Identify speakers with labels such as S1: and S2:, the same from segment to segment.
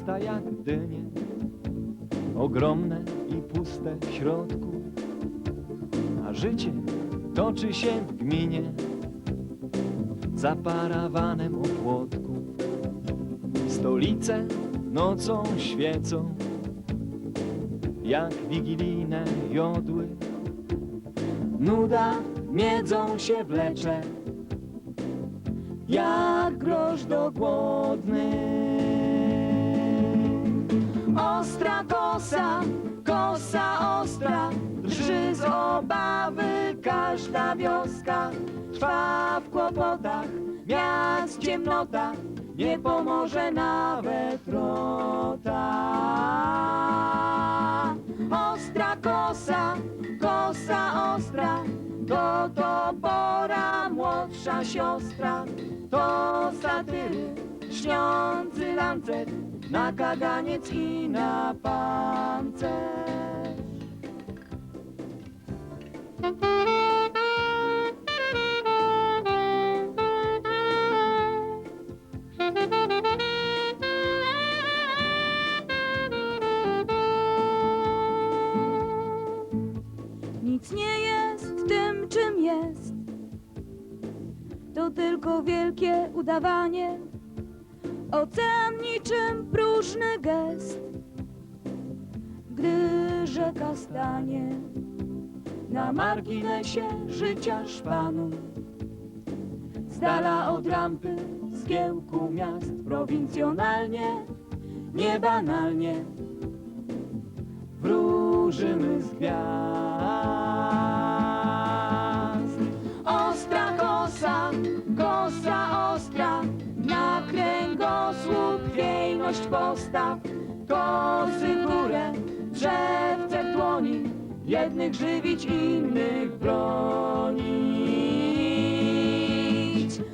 S1: miasta jak dynie, ogromne i puste w środku, a życie toczy się w gminie za parawanem opłotków. Stolice nocą świecą, jak wigilijne jodły. Nuda miedzą się wlecze, jak grosz do głodnych. Ostra kosa, kosa ostra, drży z obawy każda wioska. Trwa w kłopotach, miast ciemnota, nie pomoże nawet rota. Ostra kosa, kosa ostra, to to pora młodsza siostra, to satyry, śniący lancet, na kaganiec i na pancerz.
S2: Nic nie jest tym, czym jest. To tylko wielkie udawanie. Ocean niczym próżny gest. Gdy rzeka stanie
S1: Na marginesie życia szpanu Z dala od rampy zgiełku miast Prowincjonalnie, niebanalnie Wróżymy z gwiazd chwiejność postaw Kozy w górę, drzewce dłoni Jednych żywić, innych bronić.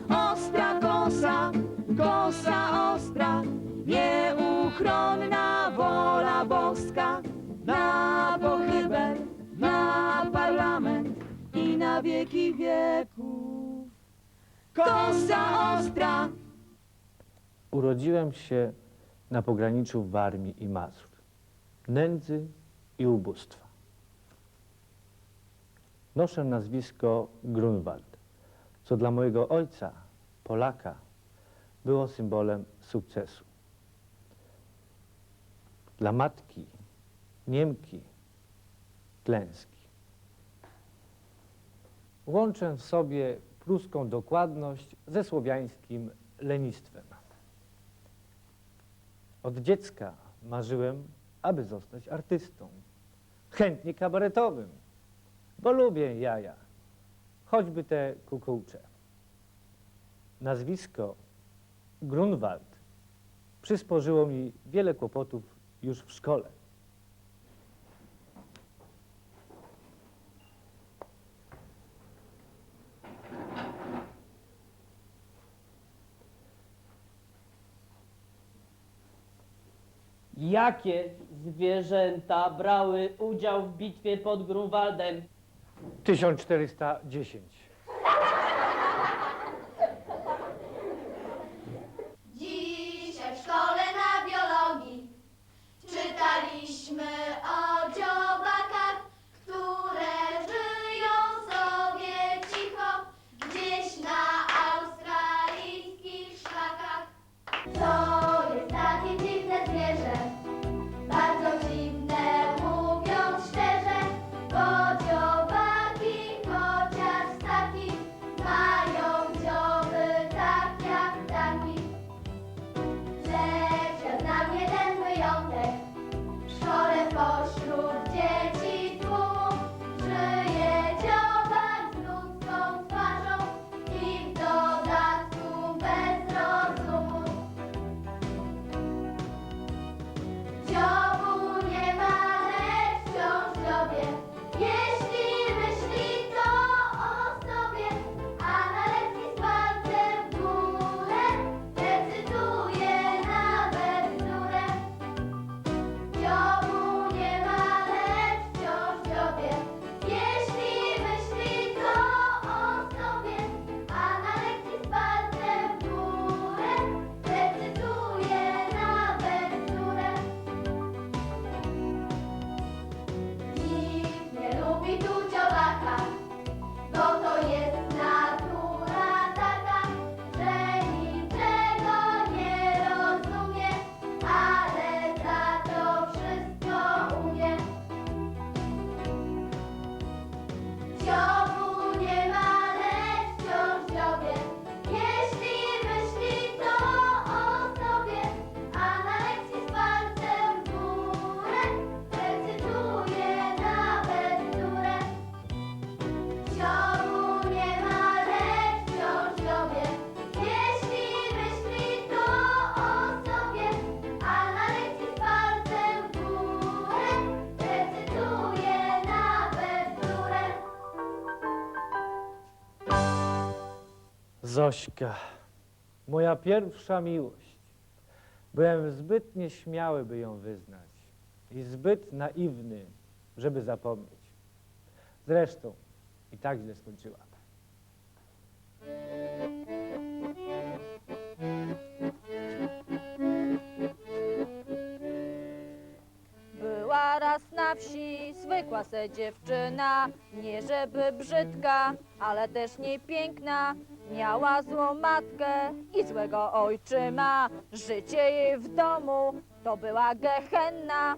S1: Ostra kosa, kosa ostra Nieuchronna wola boska Na pochybę, na parlament I na wieki wieków. Kosa ostra.
S3: Urodziłem się na pograniczu Warmii i Mazur, nędzy i ubóstwa. Noszę nazwisko Grunwald, co dla mojego ojca, Polaka, było symbolem sukcesu. Dla matki, Niemki, klęski. Łączę w sobie pruską dokładność ze słowiańskim lenistwem. Od dziecka marzyłem, aby zostać artystą, chętnie kabaretowym, bo lubię jaja, choćby te kukułcze. Nazwisko Grunwald przysporzyło mi wiele kłopotów już w szkole.
S4: Jakie zwierzęta brały udział w bitwie pod Grunwaldem?
S3: 1410.
S5: 하면 돼.
S3: Zośka, moja pierwsza miłość. Byłem zbyt nieśmiały, by ją wyznać i zbyt naiwny, żeby zapomnieć. Zresztą i tak źle skończyła.
S2: Raz na wsi zwykła se dziewczyna, nie żeby brzydka, ale też nie piękna. Miała złą matkę i złego ojczyma. Życie jej w domu to była gehenna.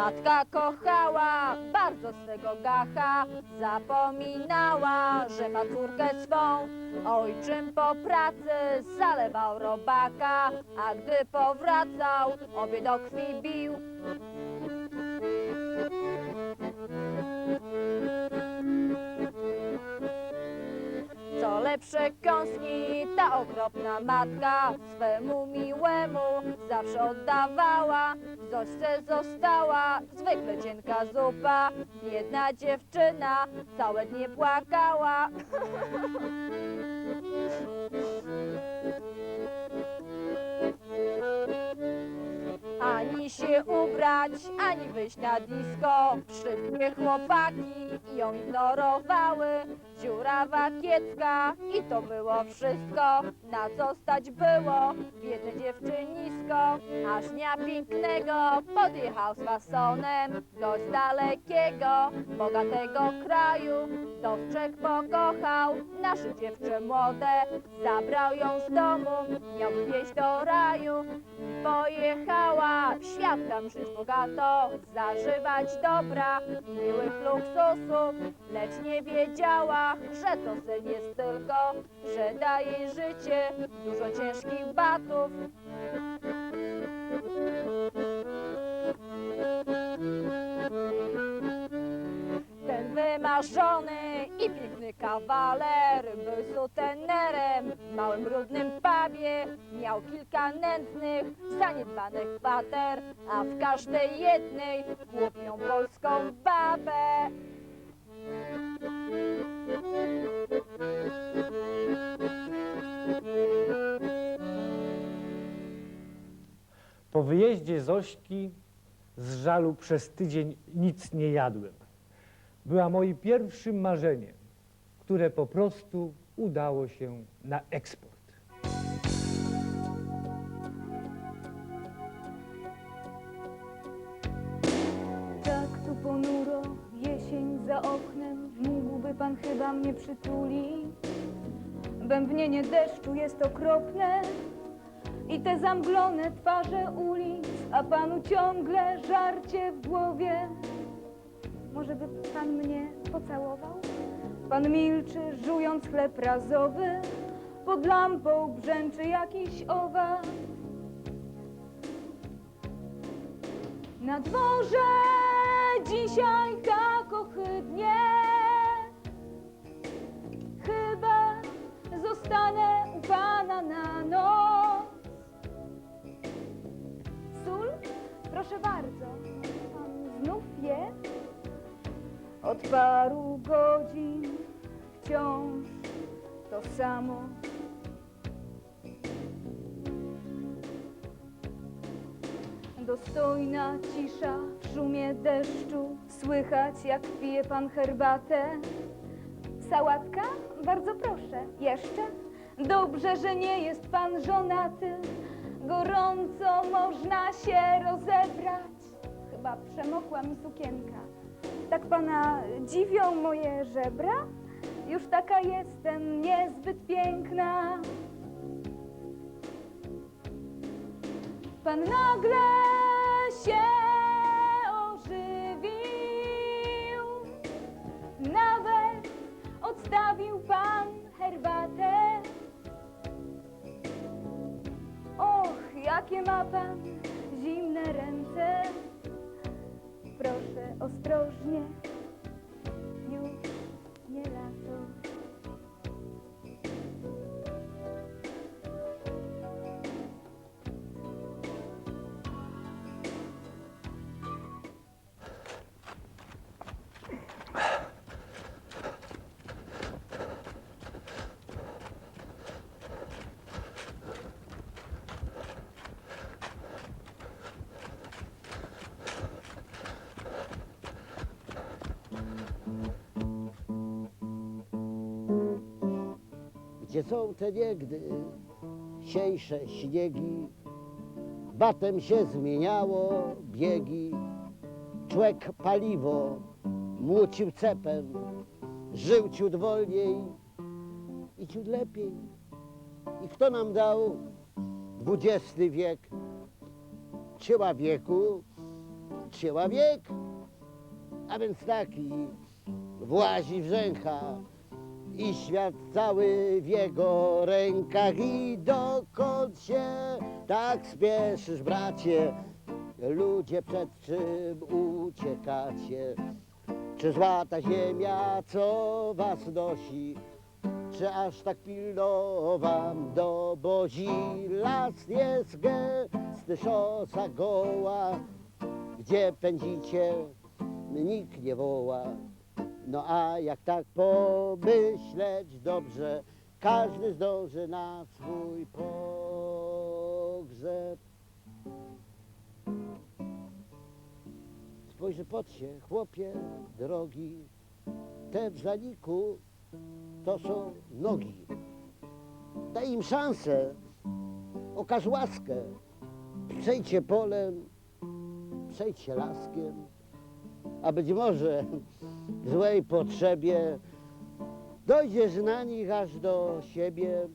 S2: Matka kochała bardzo swego gacha, zapominała, że ma córkę swą. Ojczym po pracy zalewał robaka, a gdy powracał, obie do krwi bił. Co lepsze kąski, ta okropna matka swemu miłemu zawsze oddawała. W została zwykle cienka zupa. Jedna dziewczyna całe dnie płakała. Ani się ubrać, ani wyjść na disco. Wszystkie chłopaki ją ignorowały. Dziurawa kiecka i to było wszystko, na co stać było biedne dziewczynisko. Aż dnia pięknego podjechał z fasonem gość z dalekiego, bogatego kraju. Dostrzegł, pokochał nasze dziewczę młode, zabrał ją z domu, miał wieźć do raju. Pojechała w świat tam żyć bogato, zażywać dobra miłych luksusów, lecz nie wiedziała, że to sen jest tylko, że da jej życie dużo ciężkich batów. Ten wymarzony i piękny kawaler był sutenerem w małym brudnym pubie. Miał kilka nędznych, zaniedbanych kwater, a w każdej jednej głupią polską babę.
S3: Po wyjeździe Zośki z żalu przez tydzień nic nie jadłem. Była moim pierwszym marzeniem, które po prostu udało się na eksport.
S2: Za oknem, mógłby pan chyba mnie przytulić. Bębnienie deszczu jest okropne i te zamglone twarze ulic, a panu ciągle żarcie w głowie. Może by pan mnie pocałował? Pan milczy, żując chleb razowy, pod lampą brzęczy jakiś owad. Na dworze dzisiaj tak ohydnie Chyba zostanę u pana na noc Sól? Proszę bardzo, pan znów je? Od paru godzin wciąż to samo Dostojna cisza w szumie deszczu, słychać jak pije pan herbatę. Sałatka? Bardzo proszę. Jeszcze? Dobrze, że nie jest pan żonaty. Gorąco można się rozebrać. Chyba przemokła mi sukienka. Tak pana dziwią moje żebra? Już taka jestem niezbyt piękna. Pan nagle się ożywił, nawet odstawił pan herbatę. Och, jakie ma pan zimne ręce. Proszę ostrożnie,
S6: są te niegdy, siejsze śniegi, batem się zmieniało biegi. Człek paliwo, młócił cepem, żył ciut wolniej i ciut lepiej. I kto nam dał dwudziesty wiek? Cięła wieku, cięła wiek, a więc taki włazi wrzęcha i świat cały w jego rękach i dokąd się tak spieszysz, bracie? Ludzie, przed czym uciekacie? Czy złata ziemia, co was nosi? Czy aż tak pilno wam dobozi? Las jest gęsty, szosa goła, gdzie pędzicie, nikt nie woła. No a jak tak pomyśleć? Dobrze, każdy zdąży na swój pogrzeb. Spojrzy pod się, chłopie drogi, te w zaniku to są nogi. Daj im szansę, okaż łaskę, przejdźcie polem, przejdźcie laskiem, a być może złej potrzebie dojdziesz na nich aż do siebie,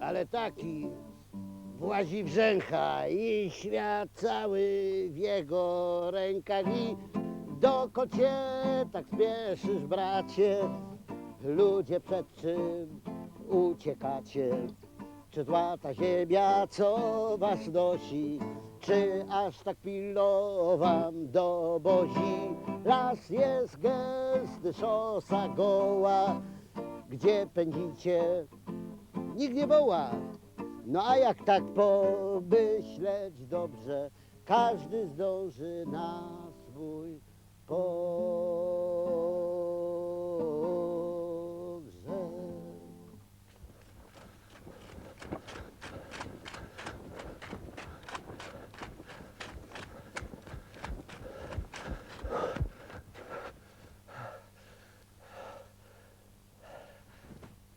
S6: ale taki włazi wrzęcha i świat cały w jego rękach. I dokąd się tak spieszysz, bracie, ludzie przed czym uciekacie? Czy złata ziemia, co was nosi, czy aż tak pilno wam dobozi? Las jest gęsty, szosa goła, gdzie pędzicie, nikt nie woła. No a jak tak pomyśleć dobrze, każdy zdąży na swój pogrzeb.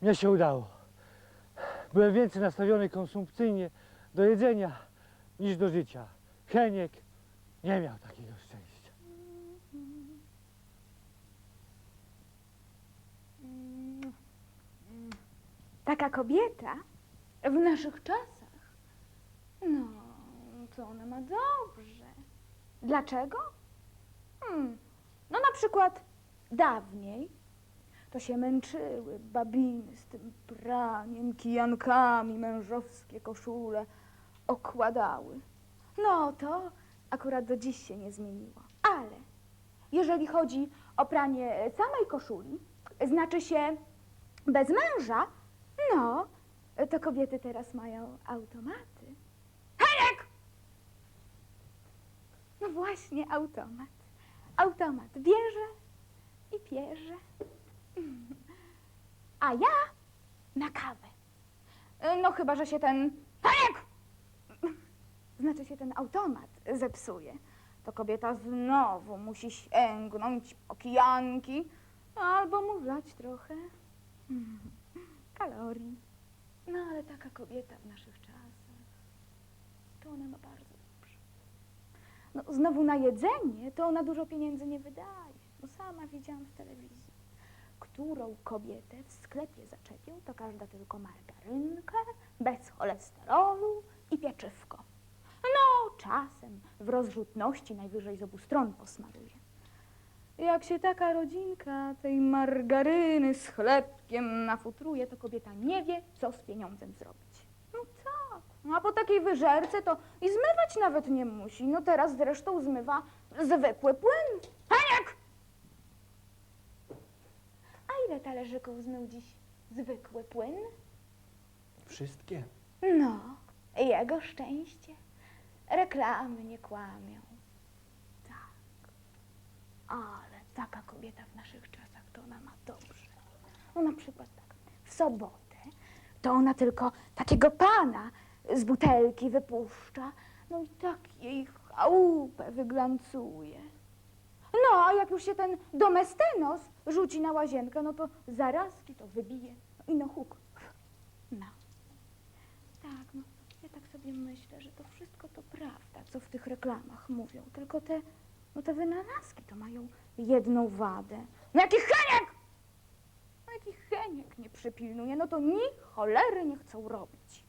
S3: Mnie się udało. Byłem więcej nastawiony konsumpcyjnie do jedzenia niż do życia. Heniek nie miał takiego szczęścia.
S7: Taka kobieta w naszych czasach, no, to ona ma dobrze. Dlaczego? Hmm. No na przykład dawniej to się męczyły babiny z tym praniem, kijankami, mężowskie koszule okładały. No to akurat do dziś się nie zmieniło. Ale jeżeli chodzi o pranie samej koszuli, znaczy się bez męża, no, to kobiety teraz mają automaty. Heniek! No właśnie, automat. Automat bierze i pierze. A ja na kawę. No chyba, że się ten... Heniek! Znaczy się ten automat zepsuje. To kobieta znowu musi sięgnąć po kijanki albo mu wlać trochę kalorii. No ale taka kobieta w naszych czasach, to ona ma bardzo dobrze. No znowu na jedzenie to ona dużo pieniędzy nie wydaje. No sama widziałam w telewizji. Którą kobietę w sklepie zaczepią, to każda tylko margarynkę, bez cholesterolu i pieczywko. No czasem w rozrzutności najwyżej z obu stron posmaruje. Jak się taka rodzinka tej margaryny z chlebkiem nafutruje, to kobieta nie wie, co z pieniądzem zrobić. No tak. No a po takiej wyżerce to i zmywać nawet nie musi. No teraz zresztą zmywa zwykły płyn. Heniek! Ile talerzyków zmył dziś zwykły płyn?
S8: Wszystkie?
S7: No, jego szczęście. Reklamy nie kłamią. Tak. Ale taka kobieta w naszych czasach, to ona ma dobrze. No na przykład tak, w sobotę to ona tylko takiego pana z butelki wypuszcza, no i tak jej chałupę wyglancuje. No, a jak już się ten domestenos rzuci na łazienkę, no to zarazki to wybije. No i no huk, No. Tak, no. Ja tak sobie myślę, że to wszystko to prawda, co w tych reklamach mówią. Tylko te, no te wynalazki to mają jedną wadę. No jaki Heniek! No jaki Heniek nie przypilnuje, no to ni cholery nie chcą robić.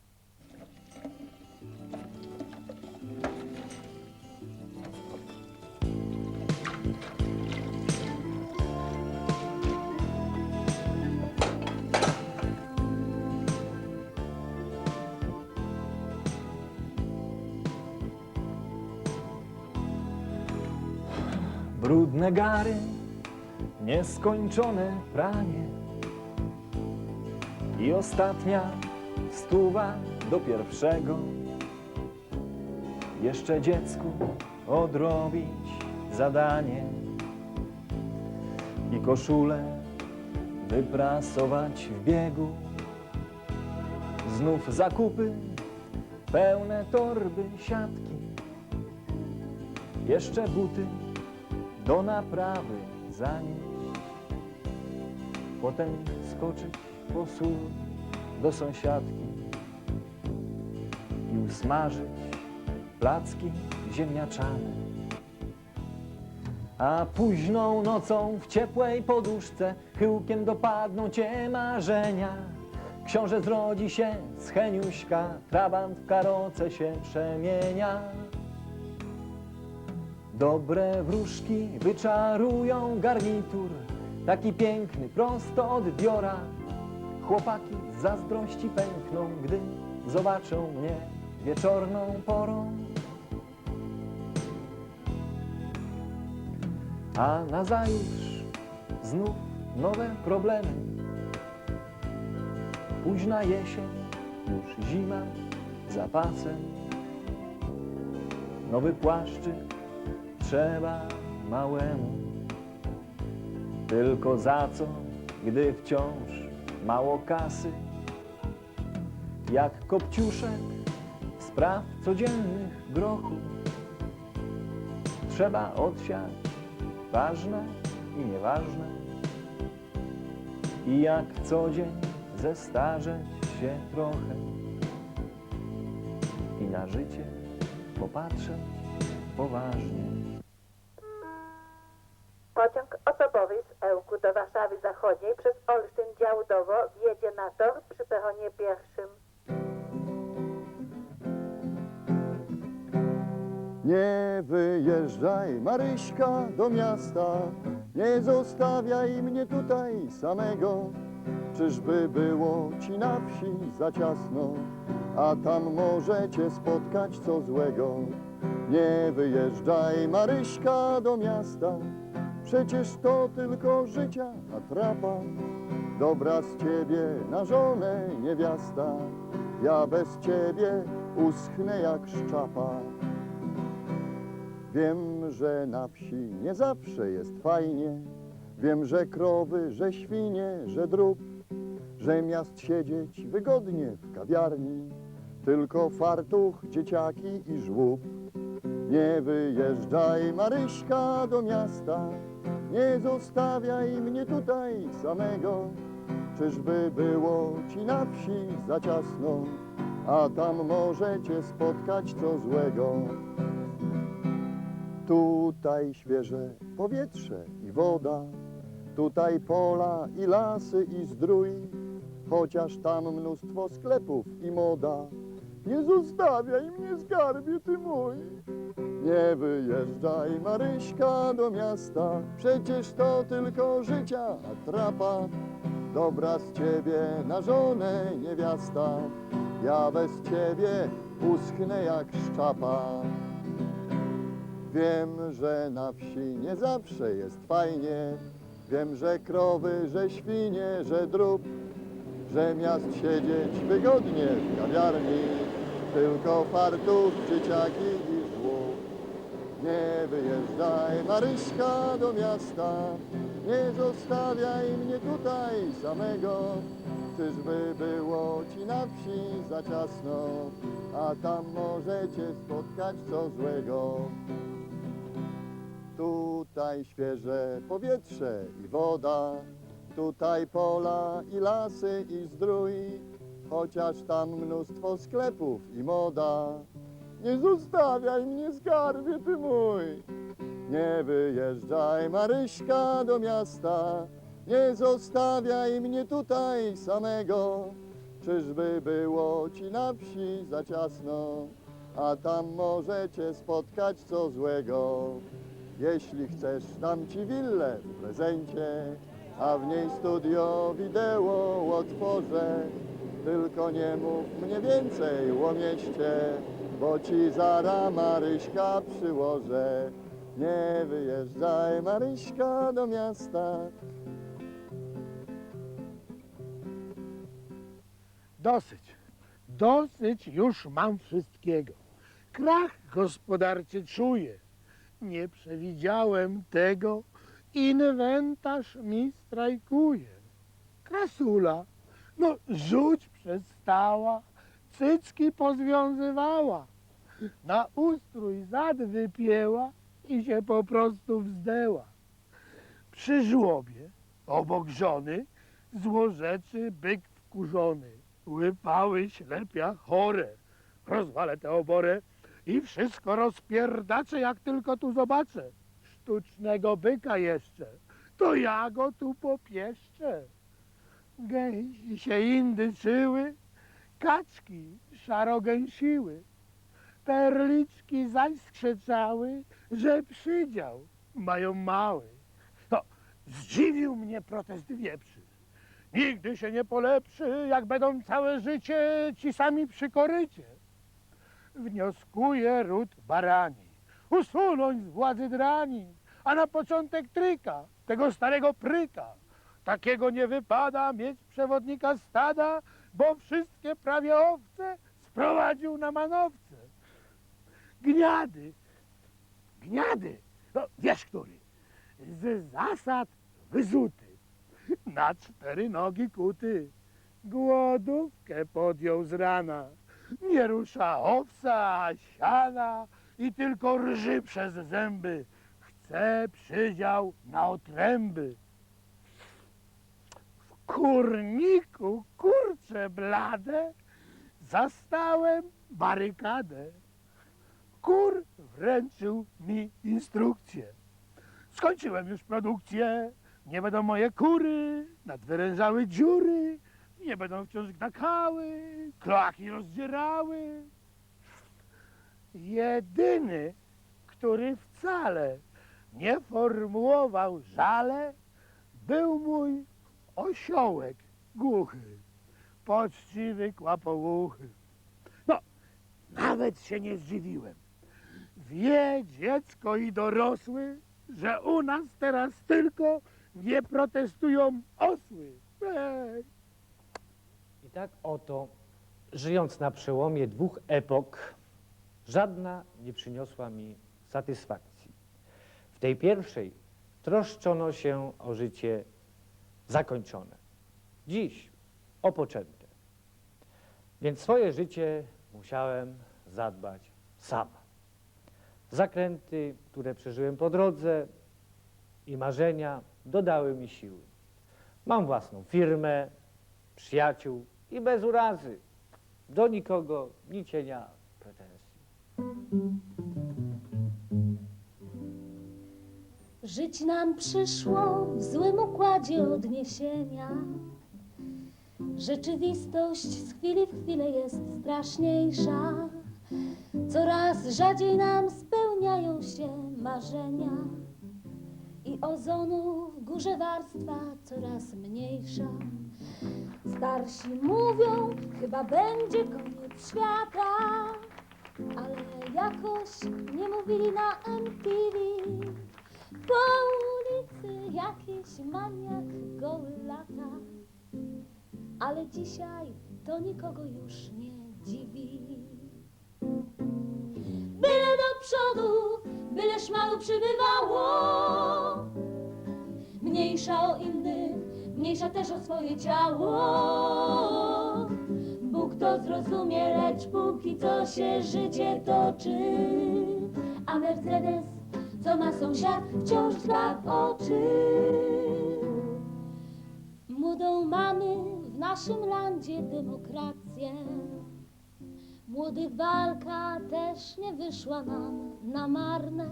S8: Brudne gary, nieskończone pranie i ostatnia stuwa do pierwszego. Jeszcze dziecku odrobić zadanie i koszulę wyprasować w biegu. Znów zakupy, pełne torby siatki. Jeszcze buty do naprawy zanieść. Potem skoczyć po sól do sąsiadki i usmażyć placki ziemniaczane. A późną nocą w ciepłej poduszce chyłkiem dopadną cię marzenia. Książę zrodzi się z Heniuśka, trabant w karoce się przemienia. Dobre wróżki wyczarują garnitur, taki piękny, prosto od Diora. Chłopaki z zazdrości pękną, gdy zobaczą mnie wieczorną porą. A nazajutrz znów nowe problemy. Późna jesień, już zima za pasem. Nowy płaszczyk trzeba małemu. Tylko za co, gdy wciąż mało kasy? Jak kopciuszek spraw codziennych grochu. Trzeba odsiać ważne i nieważne. I jak co dzień zestarzeć się trochę. I na życie popatrzeć poważnie.
S9: Ełku do Warszawy Zachodniej przez Olsztyn Działdowo wjedzie na tor przy peronie pierwszym.
S10: Nie wyjeżdżaj, Maryśka, do miasta, nie zostawiaj mnie tutaj samego. Czyżby było ci na wsi za ciasno, a tam może cię spotkać co złego. Nie wyjeżdżaj, Maryśka, do miasta, przecież to tylko życia atrapa. Dobra z ciebie na żonę niewiasta, ja bez ciebie uschnę jak szczapa. Wiem, że na wsi nie zawsze jest fajnie. Wiem, że krowy, że świnie, że drób, że miast siedzieć wygodnie w kawiarni. Tylko fartuch, dzieciaki i żłób. Nie wyjeżdżaj, Maryśka, do miasta. Nie zostawiaj mnie tutaj samego. Czyżby było ci na wsi za ciasno, a tam może cię spotkać co złego. Tutaj świeże powietrze i woda, tutaj pola i lasy i zdrój, chociaż tam mnóstwo sklepów i moda. Nie zostawiaj mnie, skarbie ty mój. Nie wyjeżdżaj, Maryśka, do miasta, przecież to tylko życia atrapa. Dobra z ciebie na żonę niewiasta, ja bez ciebie uschnę jak szczapa. Wiem, że na wsi nie zawsze jest fajnie. Wiem, że krowy, że świnie, że drób, że miast siedzieć wygodnie w kawiarni. Tylko fartuch, dzieciaki i żłób. Nie wyjeżdżaj, Maryśka, do miasta. Nie zostawiaj mnie tutaj samego. Czyżby było ci na wsi za ciasno, a tam może cię spotkać co złego. Tutaj świeże powietrze i woda, tutaj pola i lasy i zdrój, chociaż tam mnóstwo sklepów i moda. Nie zostawiaj mnie, skarbie ty mój. Nie wyjeżdżaj, Maryśka, do miasta. Nie zostawiaj mnie tutaj samego. Czyżby było ci na wsi za ciasno, a tam możecie spotkać co złego. Jeśli chcesz, dam ci willę w prezencie, a w niej studio wideo otworzę. Tylko nie mów mnie więcej o mieście, bo ci zara Maryśka przyłożę. Nie wyjeżdżaj Maryśka do miasta.
S11: Dosyć. Dosyć już mam wszystkiego. Krach gospodarczy czuję. Nie przewidziałem tego. Inwentarz mi strajkuje. Krasula, no rzuć przestała, cycki pozwiązywała. Na ustrój zad wypięła i się po prostu wzdęła. Przy żłobie, obok żony, złorzeczy byk wkurzony. Łypały ślepia chore. Rozwalę tę oborę i wszystko rozpierdaczę, jak tylko tu zobaczę. Sztucznego byka jeszcze, to ja go tu popieszczę. Gęsi się indyczyły, kaczki szarogęsiły. Perliczki zaś że przydział mają mały. No, zdziwił mnie protest wieprzy. Nigdy się nie polepszy, jak będą całe życie ci sami przy korycie. Wnioskuje ród barani, usunąć z władzy drani, a na początek tryka, tego starego pryka. Takiego nie wypada mieć przewodnika stada, bo wszystkie prawie owce sprowadził na manowce. Gniady, gniady, no wiesz który, z zasad wyzuty na cztery nogi kuty. Głodówkę podjął z rana. Nie rusza owca, siana i tylko rży przez zęby. Chce przydział na otręby. Kurniku, kurcze blade, zastałem barykadę. Kur wręczył mi instrukcję. Skończyłem już produkcję, nie będą moje kury, nadwyrężały dziury, nie będą wciąż gnakały, kloaki rozdzierały. Jedyny, który wcale nie formułował żale, był mój osiołek głuchy, poczciwy kłapołuchy. No, nawet się nie zdziwiłem. Wie dziecko i dorosły, że u nas teraz tylko nie protestują osły. Ej.
S3: I tak oto, żyjąc na przełomie dwóch epok, żadna nie przyniosła mi satysfakcji. W tej pierwszej troszczono się o życie zakończone. Dziś o poczęte. Więc swoje życie musiałem zadbać sam. Zakręty, które przeżyłem po drodze i marzenia dodały mi siły. Mam własną firmę, przyjaciół i bez urazy. Do nikogo ni cienia pretensji.
S5: Żyć nam przyszło w złym układzie odniesienia. Rzeczywistość z chwili w chwilę jest straszniejsza. Coraz rzadziej nam spełniają się marzenia. I ozonu w górze warstwa coraz mniejsza. Starsi mówią, chyba będzie koniec świata. Ale jakoś nie mówili na MTV. Po ulicy jakiś maniak goły lata, ale dzisiaj to nikogo już nie dziwi. Byle do przodu, byle szmalu przybywało, mniejsza o innych, mniejsza też o swoje ciało. Bóg to zrozumie, lecz póki co się życie toczy, a Mercedes co ma sąsiad, wciąż dba w oczy. Młodą mamy w naszym landzie demokracji. sklepie. Młodych walka też nie wyszła nam na marne.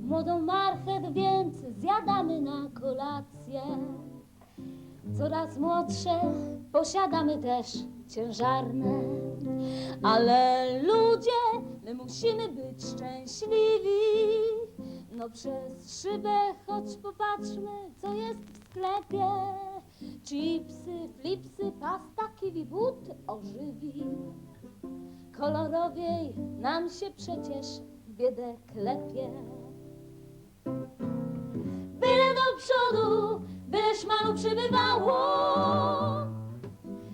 S5: Młodą marchew więc zjadamy na kolację. Coraz młodsze posiadamy też ciężarne. Ale ludzie, my musimy być szczęśliwi. No przez szybę choć popatrzmy, co jest w sklepie. Chipsy, flipsy, pasta, kiwi, but ożywi. Kolorowiej nam się przecież biedę klepie. Byle do przodu, byle szmalu przybywało.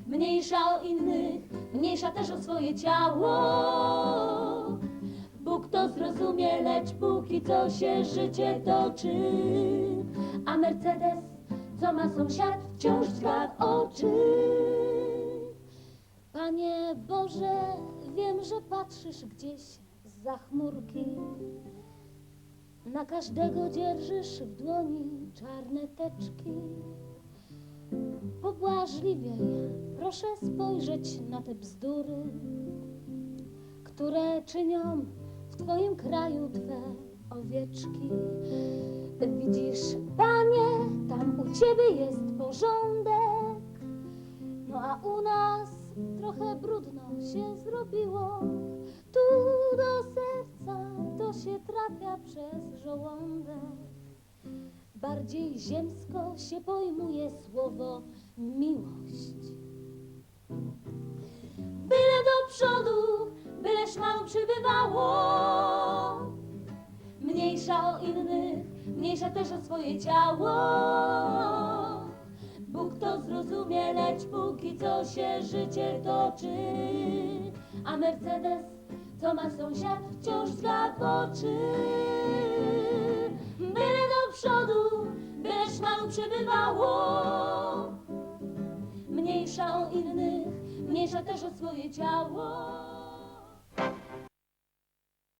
S5: Mniejsza o innych, mniejsza też o swoje ciało. Bóg to zrozumie, lecz póki co się życie toczy. A Mercedes, co ma sąsiad, wciąż w oczy. Panie Boże, wiem, że patrzysz gdzieś za chmurki. Na każdego dzierżysz w dłoni czarne teczki. Pobłażliwiej, proszę spojrzeć na te bzdury, które czynią w Twoim kraju Twe owieczki. Widzisz, Panie, tam u Ciebie jest porządek, no a u nas trochę brudno się zrobiło. Tu do serca to się trafia przez żołądek. Bardziej ziemsko się pojmuje słowo miłość. Byle do przodu, byle szmalu przybywało. Mniejsza o innych, mniejsza też o swoje ciało. Bóg to zrozumie, lecz póki co się życie toczy. A Mercedes, co ma sąsiad, wciąż dźga w oczy. Byle przodu, byle szmalu przybywało. Mniejsza o innych, mniejsza też o swoje ciało.